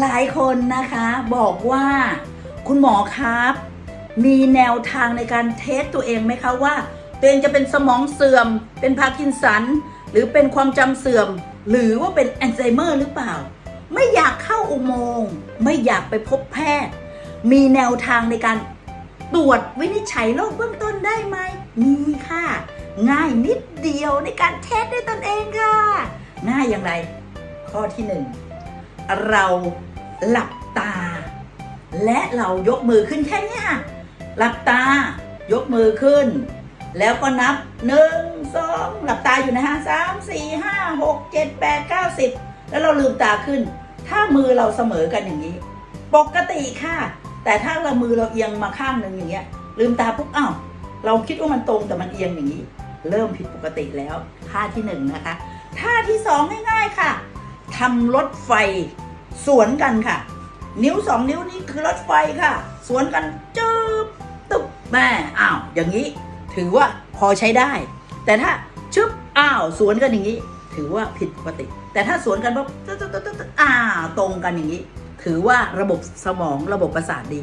หลายคนนะคะบอกว่าคุณหมอครับ มีแนวทางในการเทสตัวเองไหมคะว่าตัวเองจะเป็นสมองเสื่อม เป็นพาร์กินสัน หรือเป็นความจำเสื่อม หรือว่าเป็นอัลไซเมอร์หรือเปล่า ไม่อยากเข้าอุโมงค์ไม่อยากไปพบแพทย์ มีแนวทางในการตรวจวินิจฉัยโรคเบื้องต้นได้ไหม มีค่ะ ง่ายนิดเดียวในการเทสด้วยตนเองค่ะ ง่ายอย่างไร ข้อที่หนึ่งเรา หลับตา และเรายกมือขึ้นแค่นี้ค่ะหลับตายกมือขึ้น แล้วก็นับหนึ่งสองหลับตาอยู่นะฮะสามสี่ห้าหกเจ็ดแปดเก้าสิบแล้วเราลืมตาขึ้น ถ้ามือเราเสมอกันอย่างนี้ ปกติค่ะ แต่ถ้าเรามือเราเอียงมาข้างหนึ่งอย่างเงี้ย ลืมตาปุ๊บอ้าวเราคิดว่ามันตรงแต่มันเอียงอย่างนี้ เริ่มผิดปกติแล้วท่าที่หนึ่งนะคะท่าที่สองง่ายๆค่ะทำรถไฟ สวนกันค่ะ นิ้วสองนิ้วนี้คือรถไฟค่ะ สวนกันจึ๊บตุ๊บแม่อ้าวอย่างนี้ ถือว่าพอใช้ได้ แต่ถ้าชึบอ้าวสวนกันอย่างนี้ ถือว่าผิดปกติ แต่ถ้าสวนกันปุ๊บตึ๊ดตึ๊ดตึ๊ดอ้าวตรงกันอย่างนี้ ถือว่าระบบสมองระบบประสาทดี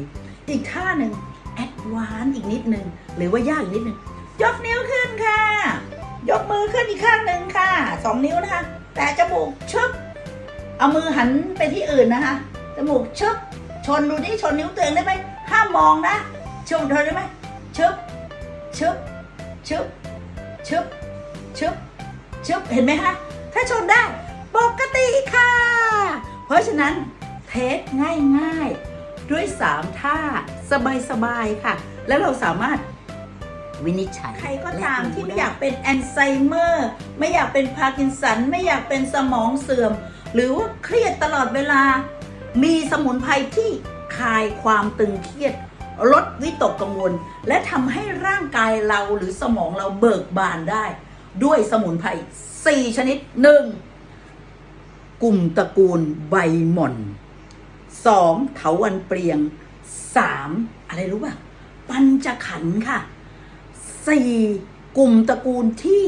อีกท่าหนึ่งแอดวานอีกนิดนึงหรือว่ายากอีกนิดนึงยกนิ้วขึ้นค่ะ ยกมือขึ้นอีกข้างหนึ่งค่ะสองนิ้วนะคะ แต่จมูกชึบ เอามือหันไปที่อื่นนะคะ จมูกชึบชนดูนี่ชนนิ้วตัวเองได้ไหมห้ามมองนะชนเธอได้ไหมชึบชึบชึบชึบชึบชึบเห็นไหมคะถ้าชนได้ปกติค่ะ เพราะฉะนั้นเทสง่ายๆ ด้วย 3 ท่าสบายๆค่ะ แล้วเราสามารถ วินิจฉัย ใครก็ตามที่ไม่อยากเป็นแอนไซเมอร์ ไม่อยากเป็นพาร์กินสัน ไม่อยากเป็นสมองเสื่อม หรือว่าเครียดตลอดเวลา มีสมุนไพรที่คลายความตึงเครียด ลดวิตกกังวล และทำให้ร่างกายเราหรือสมองเราเบิกบานได้ ด้วยสมุนไพร4ชนิด 1. กลุ่มตระกูลใบหม่อน 2. เถาวันเปรียง 3. อะไรรู้ป่ะปัญจขันธ์ค่ะ 4. กลุ่มตระกูลที่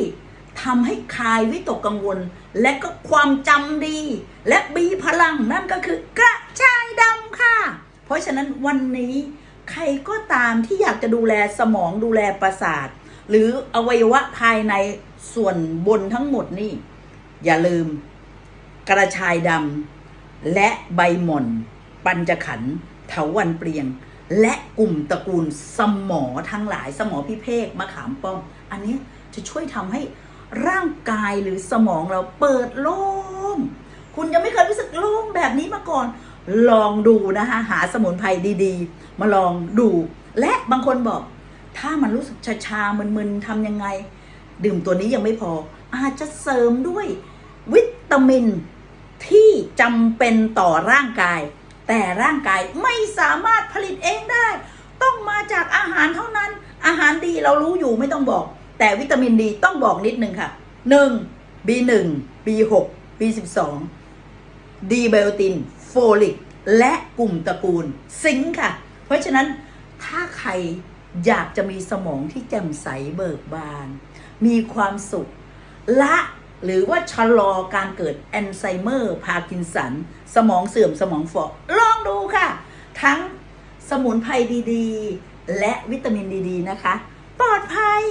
ทำให้คลายวิตกกังวล และก็ความจำดี และมีพลังนั่นก็คือกระชายดำค่ะ เพราะฉะนั้นวันนี้ใครก็ตามที่อยากจะดูแลสมองดูแลประสาท หรืออวัยวะภายในส่วนบนทั้งหมดนี่ อย่าลืมกระชายดำและใบหม่อน ปัญจขันเถาวันเปลียง และกลุ่มตระกูลสมอทั้งหลายสมอพิเภกมะขามป้อม อันนี้จะช่วยทำให้ร่างกายหรือสมองเราเปิดโล่งคุณยังไม่เคยรู้สึกโล่งแบบนี้มาก่อน ลองดูนะคะหาสมุนไพรดีๆ มาลองดู และบางคนบอก ถ้ามันรู้สึกชาๆมึนๆทำยังไง ดื่มตัวนี้ยังไม่พอ อาจจะเสริมด้วยวิตามินที่จำเป็นต่อร่างกาย แต่ร่างกายไม่สามารถผลิตเองได้ ต้องมาจากอาหารเท่านั้น อาหารดีเรารู้อยู่ไม่ต้องบอก แต่วิตามินดีต้องบอกนิดนึงค่ะ 1. B1 B6 B12 ดีไบโอติน โฟลิก และกลุ่มตระกูล ซิงค์ค่ะ เพราะฉะนั้นถ้าใครอยากจะมีสมองที่แจ่มใสเบิกบาน มีความสุข ละ หรือว่าชะลอการเกิดแอนไซเมอร์พาร์กินสัน สมองเสื่อมสมองฝ่อลองดูค่ะ ทั้งสมุนไพรดี ๆ และวิตามินดี ๆ นะคะ ปลอดภัย